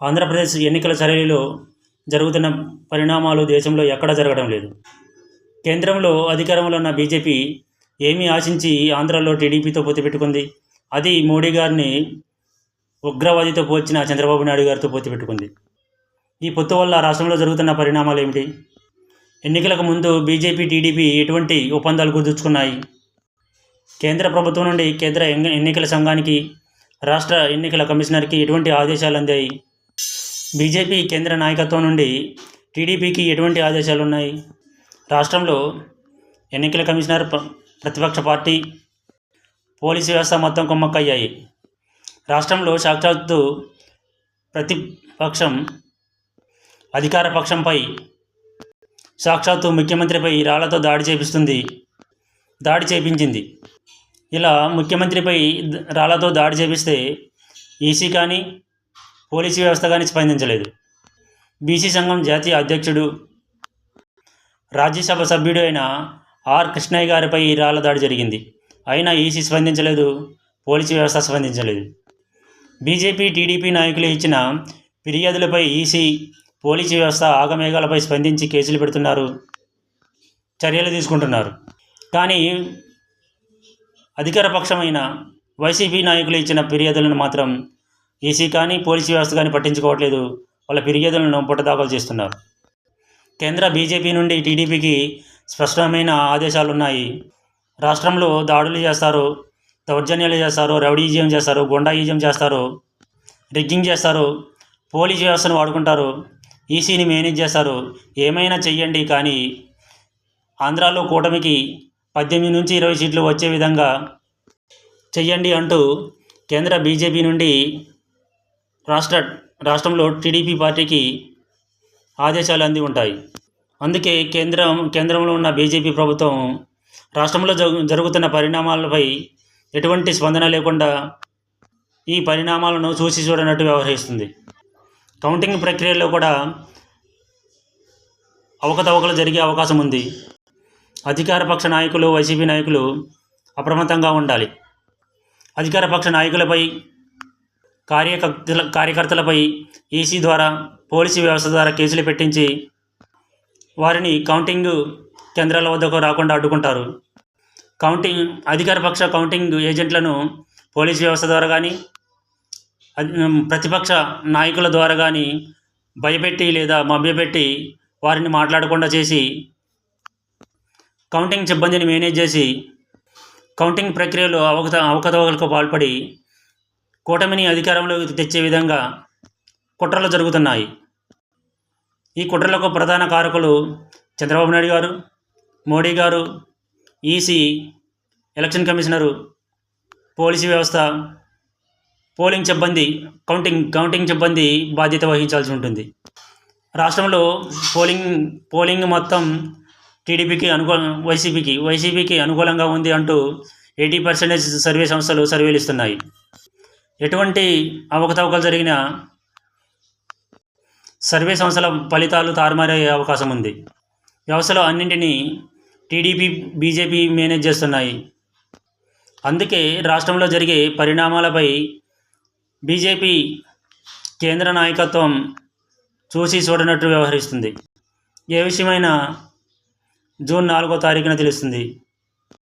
ఆంధ్రప్రదేశ్ ఎన్నికల సరళిలో జరుగుతున్న పరిణామాలు దేశంలో ఎక్కడా జరగడం లేదు. కేంద్రంలో అధికారంలో ఉన్న బీజేపీ ఏమీ ఆశించి ఆంధ్రాలో టీడీపీతో పొత్తు పెట్టుకుంది. అది మోడీ గారిని ఉగ్రవాదితో పోల్చిన చంద్రబాబు నాయుడు గారితో పొత్తు పెట్టుకుంది. ఈ పొత్తు వల్ల రాష్ట్రంలో జరుగుతున్న పరిణామాలు ఏమిటి? ఎన్నికలకు ముందు బీజేపీ టీడీపీ ఎటువంటి ఒప్పందాలు కుదుర్చుకున్నాయి కేంద్ర ప్రభుత్వం నుండి కేంద్ర ఎన్నికల సంఘానికి రాష్ట్ర ఎన్నికల కమిషనర్కి ఎటువంటి ఆదేశాలు అందాయి? బీజేపీ కేంద్ర నాయకత్వం నుండి టీడీపీకి ఎటువంటి ఆదేశాలు ఉన్నాయి రాష్ట్రంలో ఎన్నికల కమిషనర్ ప్ర- ప్రతిపక్ష పార్టీ పోలీసు వ్యవస్థ మొత్తం కుమ్మక్కయ్యాయి. రాష్ట్రంలో సాక్షాత్తు ప్రతిపక్షం అధికార పక్షంపై సాక్షాత్తు ముఖ్యమంత్రిపై రాళ్ళతో దాడి చేపిస్తుంది దాడి చేపించింది. ఇలా ముఖ్యమంత్రిపై రాళ్ళతో దాడి చేపిస్తే ఈసీ కానీ పోలీసు వ్యవస్థ కానీ స్పందించలేదు. బీసీ సంఘం జాతీయ అధ్యక్షుడు రాజ్యసభ సభ్యుడు అయిన ఆర్. కృష్ణయ్య గారిపై ఈ రాళ్ళ దాడి జరిగింది. అయినా ఈసీ స్పందించలేదు పోలీసు వ్యవస్థ స్పందించలేదు. బీజేపీ టీడీపీ నాయకులు ఇచ్చిన ఫిర్యాదులపై ఈసీ పోలీసు వ్యవస్థ ఆగమేఘాలపై స్పందించి కేసులు పెడుతున్నారు చర్యలు తీసుకుంటున్నారు. కానీ అధికార పక్షమైన వైసీపీ నాయకులు ఇచ్చిన ఫిర్యాదులను మాత్రం ఈసీ కానీ పోలీసు వ్యవస్థ కానీ పట్టించుకోవట్లేదు. వాళ్ళ ఫిర్యాదులను పుట్టదాఖలు చేస్తున్నారు. కేంద్ర బీజేపీ నుండి టీడీపీకి స్పష్టమైన ఆదేశాలు ఉన్నాయి రాష్ట్రంలో దాడులు చేస్తారు దౌర్జన్యాలు చేస్తారు రౌడీజం చేస్తారు గుండాయిజం చేస్తారు రిగ్గింగ్ చేస్తారు పోలీస్ వ్యవస్థను వాడుకుంటారు ఈసీని మేనేజ్ చేస్తారు. ఏమైనా చెయ్యండి కానీ ఆంధ్రాలో కూటమికి పద్దెనిమిది నుంచి ఇరవై సీట్లు వచ్చే విధంగా చెయ్యండి అంటూ కేంద్ర బీజేపీ నుండి రాష్ట్ర రాష్ట్రంలో టీడీపీ పార్టీకి ఆదేశాలు అంది ఉంటాయి. అందుకే కేంద్రం కేంద్రంలో ఉన్న బీజేపీ ప్రభుత్వం రాష్ట్రంలో జరుగు జరుగుతున్న పరిణామాలపై ఎటువంటి స్పందన లేకుండా ఈ పరిణామాలను చూసి చూడనట్టు వ్యవహరిస్తుంది. కౌంటింగ్ ప్రక్రియలో కూడా అవకతవకలు జరిగే అవకాశం ఉంది. అధికార పక్ష నాయకులు వైసీపీ నాయకులు అప్రమత్తంగా ఉండాలి. అధికార పక్ష నాయకులపై కార్యకర్తల కార్యకర్తలపై ఈసీ ద్వారా పోలీసు వ్యవస్థ ద్వారా కేసులు పెట్టించి వారిని కౌంటింగ్ కేంద్రాల వద్దకు రాకుండా అడ్డుకుంటారు. కౌంటింగ్ అధికార పక్ష కౌంటింగ్ ఏజెంట్లను పోలీసు వ్యవస్థ ద్వారా కానీ ప్రతిపక్ష నాయకుల ద్వారా కానీ భయపెట్టి లేదా మభ్యపెట్టి వారిని మాట్లాడకుండా చేసి కౌంటింగ్ సిబ్బందిని మేనేజ్ చేసి కౌంటింగ్ ప్రక్రియలో అవకత అవకతవకలకు పాల్పడి కూటమిని అధికారంలోకి తెచ్చే విధంగా కుట్రలు జరుగుతున్నాయి. ఈ కుట్రలకు ప్రధాన కారకులు చంద్రబాబు నాయుడు గారు మోడీ గారు ఈసీ ఎలక్షన్ కమిషనరు పోలీసు వ్యవస్థ పోలింగ్ సిబ్బంది కౌంటింగ్ కౌంటింగ్ సిబ్బంది బాధ్యత వహించాల్సి ఉంటుంది. రాష్ట్రంలో పోలింగ్ పోలింగ్ మొత్తం టీడీపీకి అనుకూల వైసీపీకి వైసీపీకి అనుకూలంగా ఉంది అంటూ ఎయిటీ పర్సెంటేజ్ సర్వే సంస్థలు సర్వేలు ఇస్తున్నాయి. ఎటువంటి అవకతవకలు జరిగినా సర్వే సంస్థల ఫలితాలు తారుమారయ్యే అవకాశం ఉంది. వ్యవస్థలో అన్నింటినీ టీడీపీ బీజేపీ మేనేజ్ చేస్తున్నాయి. అందుకే రాష్ట్రంలో జరిగే పరిణామాలపై బీజేపీ కేంద్ర నాయకత్వం చూసి చూడనట్టు వ్యవహరిస్తుంది. ఏ విషయమైనా జూన్ నాలుగో తారీఖున తెలుస్తుంది.